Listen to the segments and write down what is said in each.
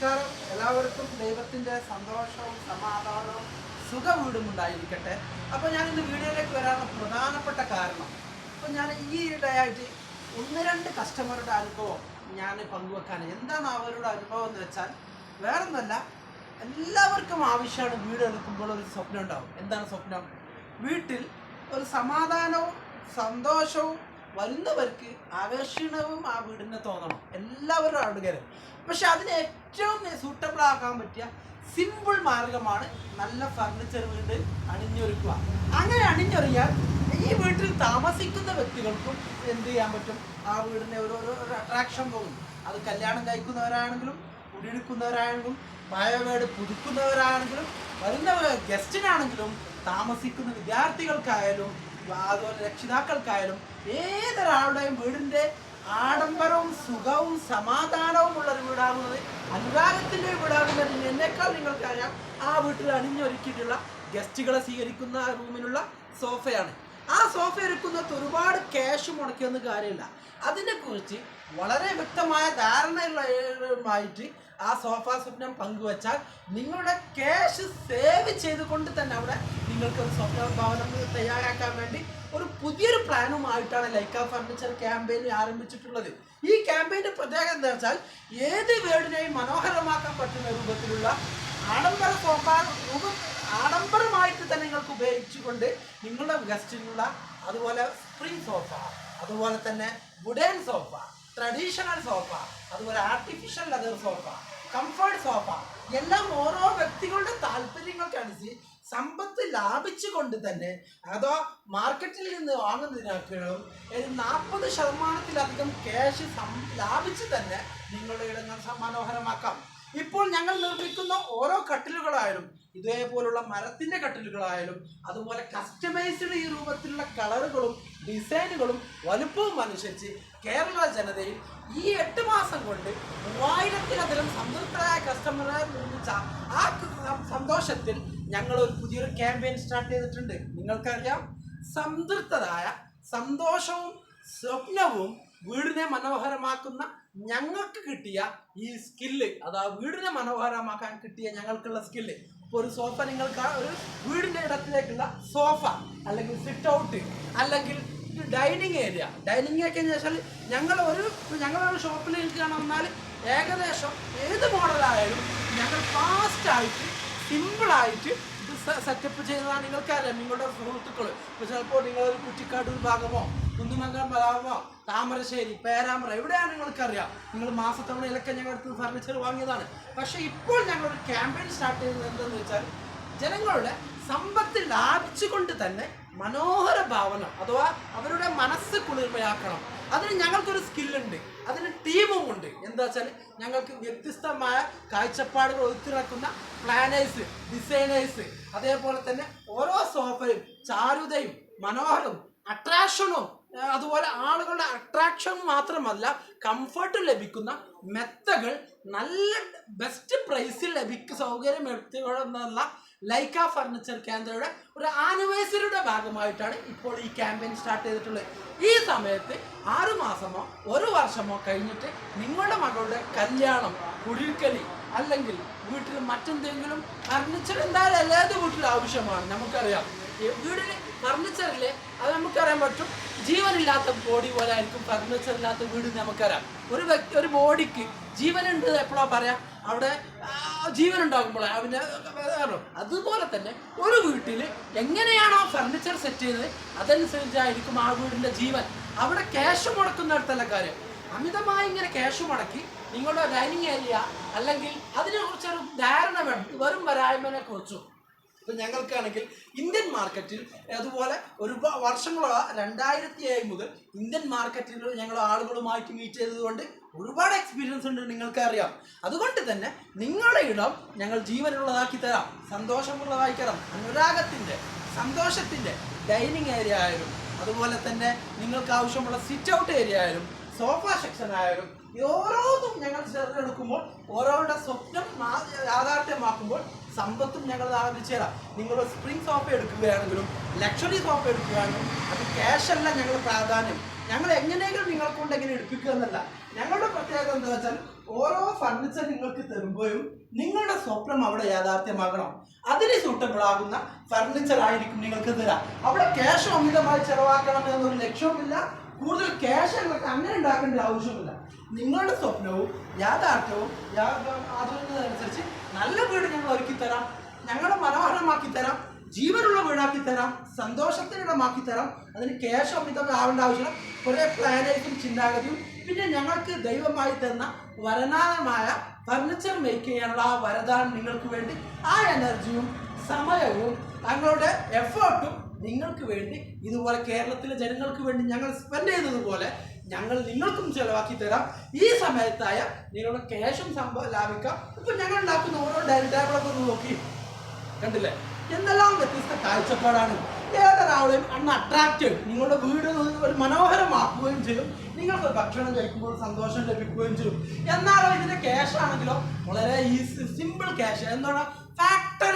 നമസ്കാരം. എല്ലാവർക്കും ദൈവത്തിന്റെ സന്തോഷവും സമാധാനവും സുഖവീടും ഉണ്ടായിരിക്കട്ടെ. അപ്പോൾ ഞാൻ ഇന്ന് വീഡിയോയിലേക്ക് വരാനുള്ള പ്രധാനപ്പെട്ട കാരണം. അപ്പോൾ ഞാൻ ഈ ഇടയായിട്ട് ഒന്ന് രണ്ട് കസ്റ്റമറുടെ അനുഭവം ഞാൻ പങ്കുവെക്കാൻ എന്താണ് അവരുടെ അനുഭവം എന്ന് വെച്ചാൽ വേറൊന്നല്ല എല്ലാവർക്കും ആവശ്യമാണ് വീട് എടുക്കുമ്പോൾ ഒരു സ്വപ്നം ഉണ്ടാവും. എന്താണ് സ്വപ്നം? വീട്ടിൽ ഒരു സമാധാനവും സന്തോഷവും വരുന്നവർക്ക് ആകർഷണവും ആ വീടിന് തോന്നണം. എല്ലാവരും ആളുകാരും പക്ഷെ അതിന് ഏറ്റവും സൂട്ടബിൾ ആക്കാൻ പറ്റിയ സിമ്പിൾ മാർഗമാണ് നല്ല ഫർണിച്ചർ വീട് അണിഞ്ഞൊരുക്കുക. അങ്ങനെ അണിഞ്ഞൊറിയാൻ ഈ വീട്ടിൽ താമസിക്കുന്ന വ്യക്തികൾക്കും എന്ത് ചെയ്യാൻ പറ്റും? ആ വീടിനെ ഒരു ഒരു അട്രാക്ഷൻ തോന്നും അത് കല്യാണം കഴിക്കുന്നവരാണെങ്കിലും കുടിയെടുക്കുന്നവരാണെങ്കിലും പഴയ വീട് പുതുക്കുന്നവരാണെങ്കിലും വരുന്ന ഗസ്റ്റിനാണെങ്കിലും താമസിക്കുന്ന വിദ്യാർത്ഥികൾക്കായാലും അതുപോലെ രക്ഷിതാക്കൾക്കായാലും ഏതൊരാളുടെയും വീടിന്റെ ആഡംബരവും സുഖവും സമാധാനവും ഉള്ള ഒരു വീടാകുന്നത് അനുരാഗത്തിന്റെ വീടാകുന്നത് എന്നേക്കാൾ നിങ്ങൾക്കറിയാം. ആ വീട്ടിൽ അണിഞ്ഞൊരുക്കിയിട്ടുള്ള ഗസ്റ്റുകളെ സ്വീകരിക്കുന്ന റൂമിലുള്ള സോഫയാണ്. ആ സോഫ ഒരുക്കുന്നത് ഒരുപാട് ക്യാഷ് മുടക്കിയൊന്നും കാര്യമില്ല. അതിനെക്കുറിച്ച് വളരെ വ്യക്തമായ ധാരണയുള്ളമായിട്ട് ആ സോഫ സ്വപ്നം പങ്കുവച്ചാൽ നിങ്ങളുടെ ക്യാഷ് സേവ് ചെയ്തുകൊണ്ട് തന്നെ അവിടെ നിങ്ങൾക്ക് ഒരു സ്വപ്ന ഭവനം തയ്യാറാക്കാൻ വേണ്ടി ഒരു പുതിയൊരു പ്ലാനുമായിട്ടാണ് ലൈക്ക ഫർണിച്ചർ ക്യാമ്പയിൻ ആരംഭിച്ചിട്ടുള്ളത്. ഈ ക്യാമ്പയിന്റെ പ്രത്യേകത എന്താ വെച്ചാൽ ഏത് വീടിനെയും മനോഹരമാക്കാൻ പറ്റുന്ന രൂപത്തിലുള്ള ആഡംബര സോഫ രൂപം ആഡംബരമായിട്ട് തന്നെ നിങ്ങൾക്ക് ഉപയോഗിച്ചുകൊണ്ട് നിങ്ങളുടെ ഗസ്റ്റിനുള്ള അതുപോലെ സ്പ്രിംഗ് സോഫ അതുപോലെ തന്നെ വുഡൻ സോഫ ട്രഡീഷണൽ സോഫ അതുപോലെ artificial leather sofa comfort sofa എല്ലാം ഓരോ വ്യക്തികളുടെ താല്പര്യങ്ങൾക്കനുസരിച്ച് സമ്പത്ത് ലാഭിച്ചുകൊണ്ട് തന്നെ അതോ മാർക്കറ്റിൽ നിന്ന് വാങ്ങുന്നതിനേക്കാളും ഒരു നാൽപ്പത് ശതമാനത്തിലധികം ക്യാഷ് ലാഭിച്ച് തന്നെ നിങ്ങളുടെ ഇടങ്ങൾ മനോഹരമാക്കാം. ഇപ്പോൾ ഞങ്ങൾ നിർമ്മിക്കുന്ന ഓരോ കട്ടിലുകളായാലും ഇതേപോലുള്ള മരത്തിന്റെ കട്ടിലുകളായാലും അതുപോലെ കസ്റ്റമൈസ്ഡ് ഈ രൂപത്തിലുള്ള കളറുകളും ഡിസൈനുകളും വലുപ്പവും അനുസരിച്ച് കേരള ജനതയിൽ ഈ എട്ട് മാസം കൊണ്ട് മൂവായിരത്തിലധികം സംതൃപ്തരായ കസ്റ്റമറെ നിർമ്മിച്ച ആ സന്തോഷത്തിൽ ഞങ്ങൾ ഒരു പുതിയൊരു ക്യാമ്പയിൻ സ്റ്റാർട്ട് ചെയ്തിട്ടുണ്ട്. നിങ്ങൾക്കറിയാം. സംതൃപ്തരായ സന്തോഷവും സ്വപ്നവും വീടിനെ മനോഹരമാക്കുന്ന ഞങ്ങൾക്ക് കിട്ടിയ ഈ സ്കില്ല് അതാ വീടിനെ മനോഹരമാക്കാൻ കിട്ടിയ ഞങ്ങൾക്കുള്ള സ്കില്ല് ഇപ്പോൾ ഒരു സോഫ നിങ്ങൾക്ക് ഒരു വീടിന്റെ ഇടത്തിലേക്കുള്ള സോഫ അല്ലെങ്കിൽ സിറ്റ് ഔട്ട് അല്ലെങ്കിൽ ഡൈനിങ് ഏരിയ. ഡൈനിങ് ഒക്കെ എന്ന് വെച്ചാൽ ഞങ്ങൾ ഒരു ഞങ്ങളൊരു ഷോപ്പിൽ നിൽക്കുകയാണ് വന്നാൽ ഏകദേശം ഏത് മോഡലായാലും ഞങ്ങൾ ഫാസ്റ്റായിട്ട് സിമ്പിളായിട്ട് സെറ്റപ്പ് ചെയ്തതാണ് നിങ്ങൾക്കറിയാം നിങ്ങളുടെ സുഹൃത്തുക്കൾ ഇപ്പോൾ ചിലപ്പോൾ നിങ്ങളൊരു കുറ്റിക്കാട് വിഭാഗമോ കുന്നുമംഗലം ഭാഗമോ താമരശ്ശേരി പേരാമ്പ്ര എവിടെയാണ് നിങ്ങൾക്കറിയാം? നിങ്ങൾ മാസത്തവണയിലൊക്കെ അടുത്ത് ഫർണിച്ചർ വാങ്ങിയതാണ്. പക്ഷേ ഇപ്പോൾ ഞങ്ങളൊരു ക്യാമ്പയിൻ സ്റ്റാർട്ട് ചെയ്തത് എന്തെന്ന് വെച്ചാൽ ജനങ്ങളുടെ സമ്പത്ത് ലാഭിച്ചുകൊണ്ട് തന്നെ മനോഹര ഭാവന അഥവാ അവരുടെ മനസ്സ് കുളിർമയാക്കണം. അതിന് ഞങ്ങൾക്കൊരു സ്കില്ലുണ്ട് അതിന് ടീമും ഉണ്ട് എന്താ വെച്ചാൽ ഞങ്ങൾക്ക് വ്യത്യസ്തമായ കാഴ്ചപ്പാടുകൾ ഒത്തുനിൽക്കുന്ന പ്ലാനേഴ്സ് ഡിസൈനേഴ്സ് അതേപോലെ തന്നെ ഓരോ സോഫയും ചാരുതയും മനോഹരവും അട്രാക്ഷനും അതുപോലെ ആളുകളുടെ അട്രാക്ഷൻ മാത്രമല്ല കംഫർട്ട് ലഭിക്കുന്ന മെത്തകൾ നല്ല ബെസ്റ്റ് പ്രൈസിൽ ലഭിക്കുക സൗകര്യം എടുത്തുകൊണ്ടെന്നുള്ള ലൈക്ക ഫർണിച്ചർ കേന്ദ്രയുടെ ഒരു ആനിവേഴ്സറിയുടെ ഭാഗമായിട്ടാണ് ഇപ്പോൾ ഈ ക്യാമ്പയിൻ സ്റ്റാർട്ട് ചെയ്തിട്ടുള്ളത്. ഈ സമയത്ത് ആറു മാസമോ ഒരു വർഷമോ കഴിഞ്ഞിട്ട് നിങ്ങളുടെ മകളുടെ കല്യാണം കുടിൽക്കലി അല്ലെങ്കിൽ വീട്ടിൽ മറ്റെന്തെങ്കിലും ഫർണിച്ചർ എന്തായാലും ഏത് വീട്ടിൽ ആവശ്യമാണ് നമുക്കറിയാം. വീടിന് ഫർണിച്ചറിൽ അത് നമുക്കറിയാൻ പറ്റും. ജീവനില്ലാത്ത ബോഡി പോലെ ആയിരിക്കും ഫർണിച്ചർ ഇല്ലാത്ത വീട് നമുക്കറിയാം. ഒരു വ്യക്തി ഒരു ബോഡിക്ക് ജീവനുണ്ട് എപ്പോഴാണ് പറയാം? അവിടെ ജീവൻ ഉണ്ടാകുമ്പോൾ അവന്റെ. അതുപോലെ തന്നെ ഒരു വീട്ടിൽ എങ്ങനെയാണോ ഫർണിച്ചർ സെറ്റ് ചെയ്തത് അതനുസരിച്ചായിരിക്കും ആ വീടിന്റെ ജീവൻ അവിടെ ക്യാഷ് മുടക്കുന്നിടത്തല്ല കാര്യം അമിതമായി ഇങ്ങനെ ക്യാഷ് മുടക്കി നിങ്ങളുടെ ഡൈനിങ് ഏരിയ അല്ലെങ്കിൽ അതിനെക്കുറിച്ചൊരു ധാരണ വേണം വരും വരായ്മനെ കുറിച്ചും ഇപ്പൊ ഞങ്ങൾക്കാണെങ്കിൽ ഇന്ത്യൻ മാർക്കറ്റിൽ അതുപോലെ ഒരു വർഷങ്ങളോ രണ്ടായിരത്തി ഏഴ് മുതൽ ഇന്ത്യൻ മാർക്കറ്റിൽ ഞങ്ങൾ ആളുകളുമായിട്ട് മീറ്റ് ചെയ്തതുകൊണ്ട് ഒരുപാട് എക്സ്പീരിയൻസ് ഉണ്ട് നിങ്ങൾക്ക് അറിയാം അതുകൊണ്ട് തന്നെ നിങ്ങളുടെ ഇടം ഞങ്ങൾ ജീവനുള്ളതാക്കി തരാം. സന്തോഷമുള്ളതാക്കി തരാം അനുരാഗത്തിന്റെ സന്തോഷത്തിന്റെ ഡൈനിങ് ഏരിയ ആയാലും അതുപോലെ തന്നെ നിങ്ങൾക്ക് ആവശ്യമുള്ള സിറ്റ് ഔട്ട് ഏരിയ ആയാലും സോഫ സെക്ഷൻ ആയാലും ഓരോന്നും ഞങ്ങൾ ചേർന്നെടുക്കുമ്പോൾ ഓരോരുടെ സ്വപ്നം യാഥാർത്ഥ്യമാക്കുമ്പോൾ സമ്പത്തും ഞങ്ങൾ ആരംഭിച്ചു തരാം. നിങ്ങൾ സ്പ്രിംഗ് സോഫ എടുക്കുകയാണെങ്കിലും ലക്ഷറി സോഫ എടുക്കുകയാണെങ്കിലും അത് ക്യാഷ് അല്ല ഞങ്ങൾ പ്രാധാന്യം. ഞങ്ങൾ എങ്ങനെയെങ്കിലും നിങ്ങളെ കൊണ്ട് എങ്ങനെ എടുപ്പിക്കുക എന്നല്ല. ഞങ്ങളുടെ പ്രത്യേകത എന്താ വെച്ചാൽ ഓരോ ഫർണിച്ചർ നിങ്ങൾക്ക് തരുമ്പോഴും നിങ്ങളുടെ സ്വപ്നം അവിടെ യാഥാർത്ഥ്യമാകണം. അതിന് സൂട്ടബിൾ ആകുന്ന ഫർണിച്ചർ ആയിരിക്കും നിങ്ങൾക്ക് തരാം. അവിടെ ക്യാഷ് അമിതമായി ചെലവാക്കണം എന്നൊരു ലക്ഷ്യവുമില്ല. കൂടുതൽ ക്യാഷ് അങ്ങനെ ഉണ്ടാക്കേണ്ട ആവശ്യമില്ല നിങ്ങളുടെ സ്വപ്നവും യാഥാർത്ഥ്യവും അതനുസരിച്ച് നല്ല വീട് ഞങ്ങൾ ഒരുക്കി തരാം. ഞങ്ങളെ മനോഹരമാക്കി തരാം. ജീവനുള്ള വീടാക്കി തരാം. സന്തോഷത്തിനിടമാക്കി തരാം. അതിന് ക്യാഷ് അമിതമായി ആവേണ്ട ആവശ്യമില്ല. കുറേ പ്ലാനേഴ്സും ചിന്താഗതിയും. പിന്നെ ഞങ്ങൾക്ക് ദൈവമായി തന്ന വരനാഥമായ ഫർണിച്ചർ മേക്ക് ചെയ്യാനുള്ള ആ വരദാനം നിങ്ങൾക്ക് വേണ്ടി ആ എനർജിയും സമയവും തങ്ങളുടെ എഫേർട്ടും നിങ്ങൾക്ക് വേണ്ടി ഇതുപോലെ കേരളത്തിലെ ജനങ്ങൾക്ക് വേണ്ടി ഞങ്ങൾ സ്പെൻഡ് ചെയ്തതുപോലെ ഞങ്ങൾ നിങ്ങൾക്കും ചെലവാക്കി തരാം. ഈ സമയത്തായ നിങ്ങളുടെ ക്യാഷും സംഭവം ലാഭിക്കാം. ഇപ്പൊ ഞങ്ങൾ ഉണ്ടാക്കുന്ന ഓരോ ഡയറക്ടറുകളൊക്കെ ഒന്ന് നോക്കി. കണ്ടില്ലേ? എന്തെല്ലാം വ്യത്യസ്ത കാഴ്ചപ്പാടാണ്. ഏതൊരാളെയും അന്ന് അട്രാക്റ്റീവ് നിങ്ങളുടെ വീട് ഒരു മനോഹരമാക്കുകയും ചെയ്യും. നിങ്ങൾക്ക് ഭക്ഷണം കഴിക്കുമ്പോൾ സന്തോഷം ലഭിക്കുകയും ചെയ്യും. എന്നാലോ ഇതിന്റെ ക്യാഷ് ആണെങ്കിലോ വളരെ ഈസി സിമ്പിൾ ക്യാഷ് എന്താണ്?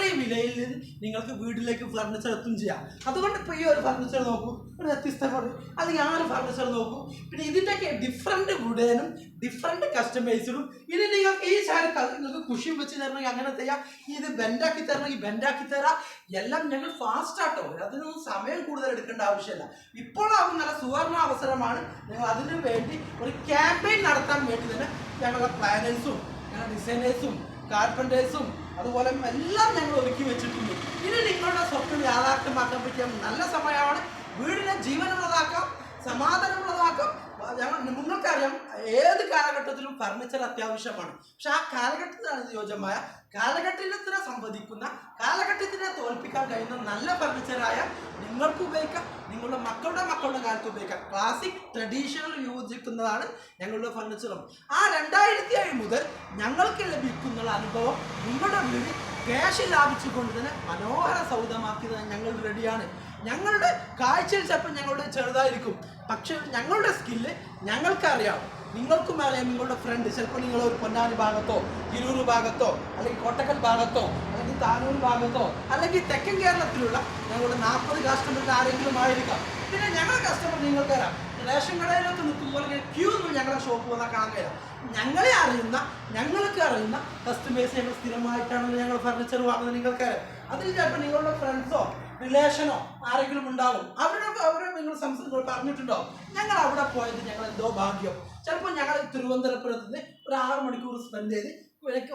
ഫാക്ടറി വിലയിൽ നിന്ന് നിങ്ങൾക്ക് വീട്ടിലേക്ക് ഫർണിച്ചർ എത്തും ചെയ്യാം. അതുകൊണ്ട് ഇപ്പോൾ ഈ ഒരു ഫർണിച്ചർ നോക്കൂ. ഒരു വ്യത്യസ്തമാണ് അല്ലെങ്കിൽ ആ ഒരു ഫർണിച്ചർ നോക്കൂ. പിന്നെ ഇതിന്റെയൊക്കെ ഡിഫറെന്റ് വുഡേനും ഡിഫറെന്റ് കസ്റ്റമൈസിനും ഇനി നിങ്ങൾക്ക് ഈ സാരി നിങ്ങൾക്ക് കുഷി വെച്ച് തരണമെങ്കിൽ അങ്ങനെ ചെയ്യാം ഇത് ബെൻഡാക്കി തരണമെങ്കിൽ ബെൻഡാക്കി തരാം. എല്ലാം ഞങ്ങൾ ഫാസ്റ്റ് ആട്ടോ. അതിനൊന്നും സമയം കൂടുതൽ എടുക്കേണ്ട ആവശ്യമില്ല. ഇപ്പോഴാവും നല്ല സുവർണ അവസരമാണ്. ഞങ്ങൾ അതിനു വേണ്ടി ഒരു ക്യാമ്പയിൻ നടത്താൻ വേണ്ടി തന്നെ ഞങ്ങളുടെ പ്ലാനേഴ്സും ഞങ്ങളുടെ ഡിസൈനേഴ്സും കാർപ്പന്റേഴ്സും അതുപോലെ എല്ലാം ഞങ്ങൾ ഒതുക്കി വെച്ചിട്ടുണ്ട്. ഇനി നിങ്ങളുടെ സ്വപ്നം യാഥാർത്ഥ്യമാക്കാൻ പറ്റിയ നല്ല സമയമാണ്. വീടിനെ ജീവനുള്ളതാക്കാം സമാധാനമുള്ളതാക്കാം. ഞങ്ങൾ നിങ്ങൾക്കറിയാം ഏത് കാലഘട്ടത്തിലും ഫർണിച്ചർ അത്യാവശ്യമാണ്. പക്ഷെ ആ കാലഘട്ടത്തിന് അനുയോജ്യമായ കാലഘട്ടത്തിനെ സംവദിക്കുന്ന കാലഘട്ടത്തിനെ തോൽപ്പിക്കാൻ കഴിയുന്ന നല്ല ഫർണിച്ചറായ നിങ്ങൾക്ക് ഉപയോഗിക്കാം. നിങ്ങളുടെ മക്കളുടെ മക്കളുടെ കാലത്ത് ഉപയോഗിക്കാം ക്ലാസിക് ട്രഡീഷണൽ യോജിക്കുന്നതാണ് ഞങ്ങളുടെ ഫർണിച്ചറും ആ രണ്ടായിരത്തി ഏഴ് മുതൽ ഞങ്ങൾക്ക് ലഭിക്കുന്ന അനുഭവം നിങ്ങളുടെ വീട് ക്യാഷ് ലാഭിച്ചുകൊണ്ട് തന്നെ മനോഹര സൗദമാക്കി ഞങ്ങൾ റെഡിയാണ് ഞങ്ങളുടെ കാഴ്ചയിൽ ചിലപ്പോൾ ഞങ്ങളുടെ ചെറുതായിരിക്കും. പക്ഷെ ഞങ്ങളുടെ സ്കില്ല് ഞങ്ങൾക്കറിയാം. നിങ്ങൾക്കും അറിയാം നിങ്ങളുടെ ഫ്രണ്ട് ചിലപ്പോൾ നിങ്ങൾ ഒരു പൊന്നാനി ഭാഗത്തോ തിരൂർ ഭാഗത്തോ അല്ലെങ്കിൽ കോട്ടക്കൽ ഭാഗത്തോ അല്ലെങ്കിൽ താനൂർ ഭാഗത്തോ അല്ലെങ്കിൽ തെക്കൻ കേരളത്തിലുള്ള ഞങ്ങളുടെ നാൽപ്പത് കസ്റ്റമറിൽ ആരെങ്കിലും ആയിരിക്കാം. പിന്നെ ഞങ്ങളുടെ കസ്റ്റമർ നിങ്ങൾക്കറിയാം റേഷൻ കടയിലൊക്കെ നിൽക്കുമ്പോൾ ക്യൂ ഒന്നും ഞങ്ങളുടെ ഷോപ്പ് വന്നാൽ കാണാൻ കഴിയാം ഞങ്ങളെ അറിയുന്ന ഞങ്ങൾക്ക് അറിയുന്ന കസ്റ്റമേഴ്സ് ഞങ്ങൾ സ്ഥിരമായിട്ടാണ് ഞങ്ങൾ ഫർണിച്ചർ വാങ്ങുന്നത് നിങ്ങൾക്കറിയാം അതിൽ ചിലപ്പോൾ നിങ്ങളുടെ ഫ്രണ്ട്സോ റിലേഷനോ ആരെങ്കിലും ഉണ്ടാവും. അവരോട് അവരെ നിങ്ങൾ സംസാരിച്ചു പറഞ്ഞിട്ടുണ്ടോ? ഞങ്ങൾ അവിടെ പോയത് ഞങ്ങൾ എന്തോ ഭാഗ്യം. ചിലപ്പോൾ ഞങ്ങൾ തിരുവനന്തപുരത്ത് നിന്ന് ഒരു ആറ് മണിക്കൂർ സ്പെൻഡ് ചെയ്ത്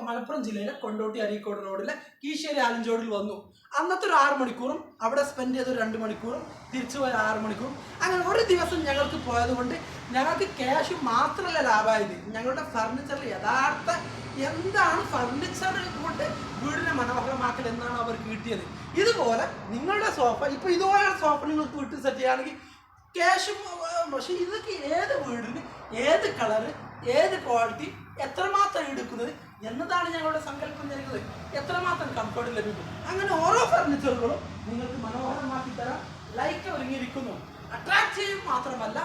മലപ്പുറം ജില്ലയിലെ കൊണ്ടോട്ടി അരീക്കോട് റോഡിലെ കീശ്ശേരി ആലഞ്ചോടിൽ വന്നു. അന്നത്തെ ഒരു ആറ് മണിക്കൂറും അവിടെ സ്പെൻഡ് ചെയ്ത രണ്ട് മണിക്കൂറും തിരിച്ചു പോയ ആറ് മണിക്കൂറും. അങ്ങനെ ഒരു ദിവസം ഞങ്ങൾക്ക് പോയത് കൊണ്ട് ഞങ്ങൾക്ക് ക്യാഷ് മാത്രമല്ല ലാഭമായത്. ഞങ്ങളുടെ ഫർണിച്ചറിൽ യഥാർത്ഥ എന്താണ് ഫർണിച്ചർ കൊണ്ട് വീടിനെ മനോഹരമാക്കൽ എന്നാണ് അവർ കിട്ടിയത്. ഇതുപോലെ നിങ്ങളുടെ സോഫ ഇപ്പൊ ഇതുപോലെ സോഫ നിങ്ങൾക്ക് വീട്ടിൽ സെറ്റ് ചെയ്യുകയാണെങ്കിൽ ക്യാഷും പക്ഷെ ഇതൊക്കെ ഏത് വീടിന് ഏത് കളറ് ഏത് ക്വാളിറ്റി എത്രമാത്രം എടുക്കുന്നത് എന്നതാണ് ഞങ്ങളുടെ സങ്കല്പം നൽകുന്നത് എത്രമാത്രം കംഫർട്ട് ലഭിക്കും. അങ്ങനെ ഓരോ ഫർണിച്ചറുകളും നിങ്ങൾക്ക് മനോഹരമാക്കി തരാം ലൈറ്റ് ഒരുങ്ങിയിരിക്കുന്നു. ചെയ്യും മാത്രമല്ല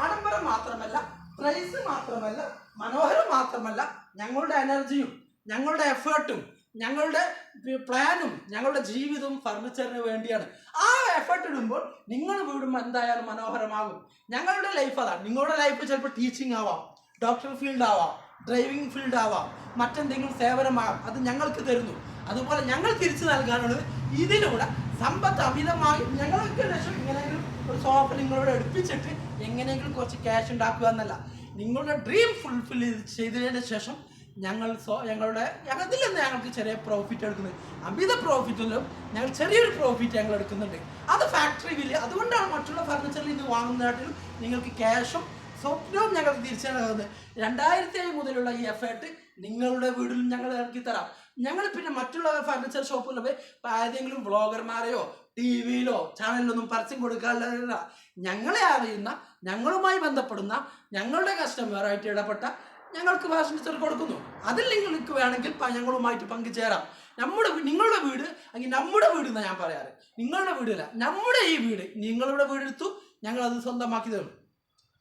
ആഡംബരം മാത്രമല്ല പ്രൈസ് മാത്രമല്ല മനോഹരം മാത്രമല്ല ഞങ്ങളുടെ എനർജിയും ഞങ്ങളുടെ എഫേർട്ടും ഞങ്ങളുടെ പ്ലാനും ഞങ്ങളുടെ ജീവിതവും ഫർണിച്ചറിന് വേണ്ടിയാണ്. ആ എഫർട്ട് ഇടുമ്പോൾ നിങ്ങൾ വീടുമ്പോൾ എന്തായാലും മനോഹരമാകും. ഞങ്ങളുടെ ലൈഫ് അതാണ് നിങ്ങളുടെ ലൈഫ് ചിലപ്പോൾ ടീച്ചിങ് ആവാം ഡോക്ടർ ഫീൽഡ് ആവാം ഡ്രൈവിംഗ് ഫീൽഡ് ആവാം മറ്റെന്തെങ്കിലും സേവനമാകാം. അത് ഞങ്ങൾക്ക് തരുന്നു. അതുപോലെ ഞങ്ങൾ തിരിച്ചു നൽകാനുള്ളത് ഇതിലൂടെ സമ്പത്ത് അമിതമായി ഞങ്ങൾക്ക് ലക്ഷം എങ്ങനെയെങ്കിലും ഒരു സോഫ നിങ്ങളോട് എടുപ്പിച്ചിട്ട് എങ്ങനെയെങ്കിലും കുറച്ച് ക്യാഷ് ഉണ്ടാക്കുക എന്നല്ല. നിങ്ങളുടെ ഡ്രീം ഫുൾഫിൽ ചെയ്തതിന് ശേഷം ഞങ്ങൾ സോ ഞങ്ങളുടെ ഞങ്ങളിൽ നിന്ന് ഞങ്ങൾക്ക് ചെറിയ പ്രോഫിറ്റ് എടുക്കുന്നത് അമിത പ്രോഫിറ്റിലും ഞങ്ങൾ ചെറിയൊരു പ്രോഫിറ്റ് ഞങ്ങൾ എടുക്കുന്നുണ്ട്. അത് ഫാക്ടറി വില അതുകൊണ്ടാണ് മറ്റുള്ള ഫർണിച്ചറിൽ ഇത് വാങ്ങുന്നതായിട്ടും നിങ്ങൾക്ക് ക്യാഷും സ്വപ്നവും ഞങ്ങൾ തിരിച്ചറിയുന്നത് രണ്ടായിരത്തി ഏഴ് മുതലുള്ള ഈ എഫേർട്ട് നിങ്ങളുടെ വീടിലും ഞങ്ങൾ ഇറക്കി തരാം. ഞങ്ങൾ പിന്നെ മറ്റുള്ള ഫർണിച്ചർ ഷോപ്പുകളിൽ പോയി ഏതെങ്കിലും വ്ളോഗർമാരെയോ ടി വിയിലോ ചാനലിലൊന്നും പരസ്യം കൊടുക്കാറില്ല. ഞങ്ങളെ അറിയുന്ന ഞങ്ങളുമായി ബന്ധപ്പെടുന്ന ഞങ്ങളുടെ കസ്റ്റമറായിട്ട് ഇടപെട്ട ഞങ്ങൾക്ക് ഫർണിച്ചർ കൊടുക്കുന്നു. അതിൽ നിങ്ങൾക്ക് വേണമെങ്കിൽ ഞങ്ങളുമായിട്ട് പങ്കുചേരാം. നമ്മുടെ നിങ്ങളുടെ വീട് അല്ലെങ്കിൽ നമ്മുടെ വീട് എന്നാണ് ഞാൻ പറയാറ്. നിങ്ങളുടെ വീടല്ല. നമ്മുടെ ഈ വീട് നിങ്ങളുടെ വീടെടുത്തു ഞങ്ങൾ അത് സ്വന്തമാക്കി തരും.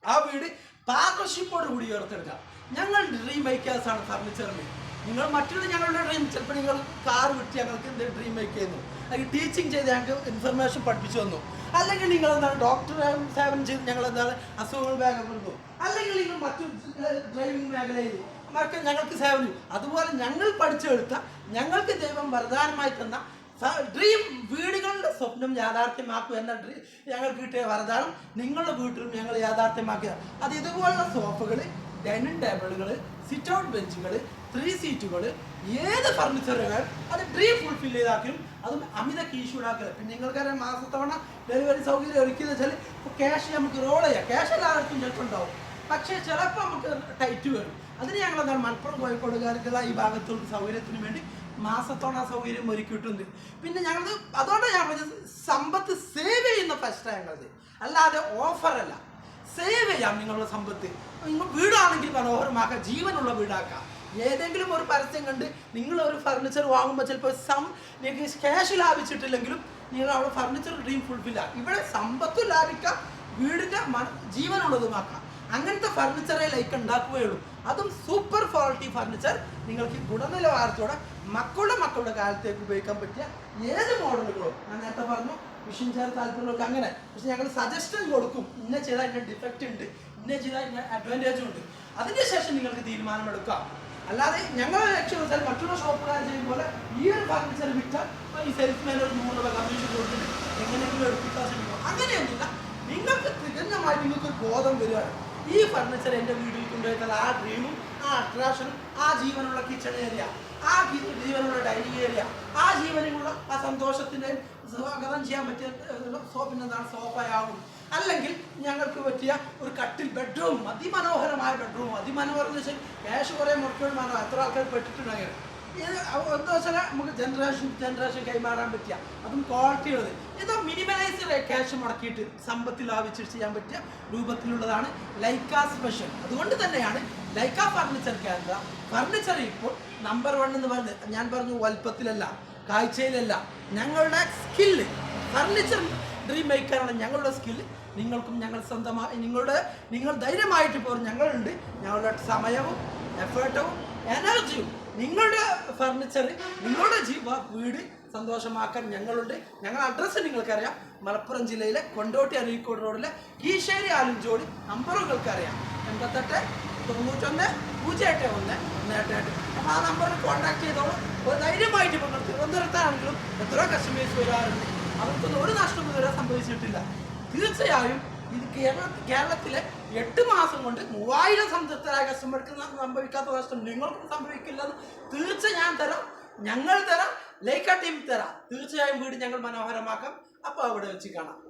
ആ വീട് പാർട്ണർഷിപ്പോട് കൂടി ഉയർത്തെടുക്കാം ഞങ്ങൾ ഡ്രീം മേക്കേഴ്സ് ആണ് ഫർണിച്ചറിന് നിങ്ങൾ മറ്റുള്ള ഞങ്ങളുടെ ഡ്രീം ചിലപ്പോൾ നിങ്ങൾ കാർ വിട്ട് ഞങ്ങൾക്ക് എന്ത് ഡ്രീം മേക്ക് ചെയ്യുന്നു? അല്ലെങ്കിൽ ടീച്ചിങ് ചെയ്ത് ഞങ്ങൾക്ക് ഇൻഫർമേഷൻ പഠിപ്പിച്ചു തന്നു. അല്ലെങ്കിൽ നിങ്ങൾ എന്താണ് ഡോക്ടർ സേവനം ചെയ്ത് ഞങ്ങൾ എന്താണ് അസുഖങ്ങൾ വേഗം കൊടുക്കും അല്ലെങ്കിൽ നിങ്ങൾ മറ്റു ഡ്രൈവിംഗ് മേഖലയിൽ മറ്റു ഞങ്ങൾക്ക് സേവനം അതുപോലെ ഞങ്ങൾ പഠിച്ചെടുത്ത ഞങ്ങൾക്ക് ദൈവം വരദാനമായി തന്ന ഡ്രീം വീടുകളുടെ സ്വപ്നം യാഥാർത്ഥ്യമാക്കും എന്ന ഡ്രീം ഞങ്ങൾക്ക് കിട്ടിയ വരദാനം നിങ്ങളുടെ വീട്ടിലും ഞങ്ങൾ യാഥാർത്ഥ്യമാക്കുക അത് ഇതുപോലുള്ള സോഫകൾ ഡൈനിങ് ടേബിളുകൾ സിറ്റ് ഔട്ട് ബെഞ്ചുകൾ ത്രീ സീറ്റുകൾ ഏത് ഫർണിച്ചറുകൾ അത് ഡ്രീം ഫുൾഫിൽ ചെയ്താക്കും അതും അമിത കീശൂടാക്കൽ പിന്നെ നിങ്ങൾക്കറിയാം മാസത്തവണ ഡെലിവറി സൗകര്യം ഒരുക്കിയെന്ന് വെച്ചാൽ ഇപ്പോൾ ക്യാഷ് നമുക്ക് റോൾ ചെയ്യാം. ക്യാഷ് എല്ലാവർക്കും ചിലപ്പോൾ ഉണ്ടാവും. പക്ഷേ ചിലപ്പോൾ നമുക്ക് ടൈറ്റ് വരും. അതിന് ഞങ്ങൾ എന്താണ് മലപ്പുറം കോഴിക്കോടുകാർക്കുള്ള ഈ ഭാഗത്തുള്ള സൗകര്യത്തിന് വേണ്ടി മാസത്തോളം ആ സൗകര്യം ഒരുക്കിയിട്ടുണ്ട്. പിന്നെ ഞങ്ങൾ അതുകൊണ്ടാണ് ഞാൻ പറഞ്ഞത് സമ്പത്ത് സേവ് ചെയ്യുന്ന ഫസ്റ്റാണ് ഞങ്ങളത്. അല്ലാതെ ഓഫറല്ല സേവ് ചെയ്യാം നിങ്ങളുടെ സമ്പത്ത്. നിങ്ങൾ വീടാണെങ്കിൽ മനോഹരമാക്കാം ജീവനുള്ള വീടാക്കാം. ഏതെങ്കിലും ഒരു പരസ്യം കണ്ട് നിങ്ങൾ ഒരു ഫർണിച്ചർ വാങ്ങുമ്പോൾ ചിലപ്പോൾ സം നിങ്ങൾക്ക് ക്യാഷ് ലാഭിച്ചിട്ടില്ലെങ്കിലും നിങ്ങൾ അവിടെ ഫർണിച്ചർ ഡ്രീം ഫുൾഫില്ല ഇവിടെ സമ്പത്തും ലാഭിക്കാം വീടിന്റെ ജീവനുള്ളതുമാക്കാം. അങ്ങനത്തെ ഫർണിച്ചറേ ലൈക്ക് ഉണ്ടാക്കുകയുള്ളൂ. അതും സൂപ്പർ ക്വാളിറ്റി ഫർണിച്ചർ നിങ്ങൾക്ക് ഗുണനിലവാരത്തോടെ മക്കളുടെ മക്കളുടെ കാലത്തേക്ക് ഉപയോഗിക്കാൻ പറ്റിയ ഏത് മോഡലുകളും ഞാൻ നേരത്തെ പറഞ്ഞു മിഷൻ ചെയ്യാൻ താല്പര്യങ്ങൾക്ക് അങ്ങനെ. പക്ഷെ ഞങ്ങൾ സജഷൻ കൊടുക്കും. ഇന്ന ചെയ്താൽ ഇന്ന ഡിഫക്റ്റ് ഉണ്ട്. ഇന്ന ചെയ്താൽ ഇന്ന അഡ്വാന്റേജും ഉണ്ട്. അതിന്റെ ശേഷം നിങ്ങൾക്ക് തീരുമാനമെടുക്കാം. അല്ലാതെ ഞങ്ങളുടെ ലക്ഷ്യം വെച്ചാൽ മറ്റുള്ള ഷോപ്പുകാർ ചെയ്യും പോലെ ഈ ഒരു ഫർണിച്ചർ വിറ്റാൽ ഈ സെയിൽസ്മാൻ ഒരു നൂറ് രൂപ കമ്മീഷൻ കൊടുത്തിട്ട് എങ്ങനെയെങ്കിലും എടുപ്പിക്കാൻ ശ്രമിക്കും. അങ്ങനെയൊന്നുമില്ല. നിങ്ങൾക്ക് തികഞ്ഞമായി നിങ്ങൾക്ക് ബോധം വരികയാണ്. ഈ ഫർണിച്ചർ എന്റെ വീട്ടിൽ കൊണ്ടുപോയിട്ടാൽ ആ ഡ്രീമും ആ അട്രാക്ഷനും ആ ജീവനുള്ള കിച്ചൺ ഏരിയ ആ ജീവനുള്ള ഡൈനിങ് ഏരിയ ആ ജീവനുള്ള ആ സന്തോഷത്തിന്റെ സ്വാഗതം ചെയ്യാൻ പറ്റിയ പിന്നെന്താണ് സോഫയാകും അല്ലെങ്കിൽ ഞങ്ങൾക്ക് പറ്റിയ ഒരു കട്ടിൽ ബെഡ്റൂം അതിമനോഹരമായ ബെഡ്റൂം അതിമനോഹരം എന്ന് വെച്ചാൽ ക്യാഷ് കുറേ മുറിക്കൊണ്ട് മാറും എത്ര ആൾക്കാർ പെട്ടിട്ടുണ്ടായിരുന്നു ഇത് നമുക്ക് ജനറേഷൻ ജനറേഷൻ കൈമാറാൻ പറ്റിയ അതും ക്വാളിറ്റി ഉള്ളത്. ഇത് മിനിമലൈസ് ക്യാഷ് മുടക്കിയിട്ട് സമ്പത്ത് ലാഭിച്ച് ചെയ്യാൻ പറ്റിയ രൂപത്തിലുള്ളതാണ് ലൈക്ക സ്പെഷ്യൽ അതുകൊണ്ട് തന്നെയാണ് ലൈക്ക ഫർണിച്ചർ കേന്ദ്ര ഫർണിച്ചർ ഇപ്പോൾ നമ്പർ വൺ എന്ന് പറയുന്നത് ഞാൻ പറഞ്ഞു വലുപ്പത്തിലല്ല കാഴ്ചയിലല്ല. ഞങ്ങളുടെ സ്കില്ല് ഫർണിച്ചർ ഡ്രീം മേക്കാനുള്ള ഞങ്ങളുടെ സ്കില്ല് നിങ്ങൾക്കും ഞങ്ങൾ സ്വന്തമായി നിങ്ങളുടെ നിങ്ങൾ ധൈര്യമായിട്ട് പോകും ഞങ്ങളുണ്ട്. ഞങ്ങളുടെ സമയവും എഫേർട്ടും എനർജിയും നിങ്ങളുടെ ഫർണിച്ചർ നിങ്ങളുടെ ജീവ വീട് സന്തോഷമാക്കാൻ ഞങ്ങളുണ്ട്. ഞങ്ങളുടെ അഡ്രസ്സ് നിങ്ങൾക്കറിയാം. മലപ്പുറം ജില്ലയിലെ കൊണ്ടോട്ടി അരീക്കോട് റോഡിലെ കീശേരി ആലുംചോടി നമ്പറുകൾക്കറിയാം എൺപത്തെട്ട് തൊണ്ണൂറ്റൊന്ന് പൂജ്യം എട്ട് ഒന്ന് ഒന്ന് എട്ട് എട്ട്. അപ്പോൾ ആ നമ്പറിൽ കോൺടാക്ട് ചെയ്തോളൂ. ഒരു ധൈര്യമായിട്ട് ഇപ്പോൾ തിരുവനന്തപുരത്താണെങ്കിലും എത്രയോ കസ്റ്റമേഴ്സ് വരാറുണ്ട്. അവർക്കൊന്നും ഒരു നഷ്ടവും ഇതുവരെ സംഭവിച്ചിട്ടില്ല. തീർച്ചയായും ഇത് കേരള കേരളത്തിലെ എട്ട് മാസം കൊണ്ട് മൂവായിരം സംതൃപ്തരായ കസ്റ്റമർക്ക് സംഭവിക്കാത്ത നഷ്ടം നിങ്ങൾക്കും സംഭവിക്കില്ലെന്ന് തീർച്ച ഞാൻ തരാം. ഞങ്ങൾ തരാം. ലൈക്ക ടീം തരാം. തീർച്ചയായും വീട് ഞങ്ങൾ മനോഹരമാക്കാം. അപ്പോൾ അവിടെ വെച്ച് കാണാം.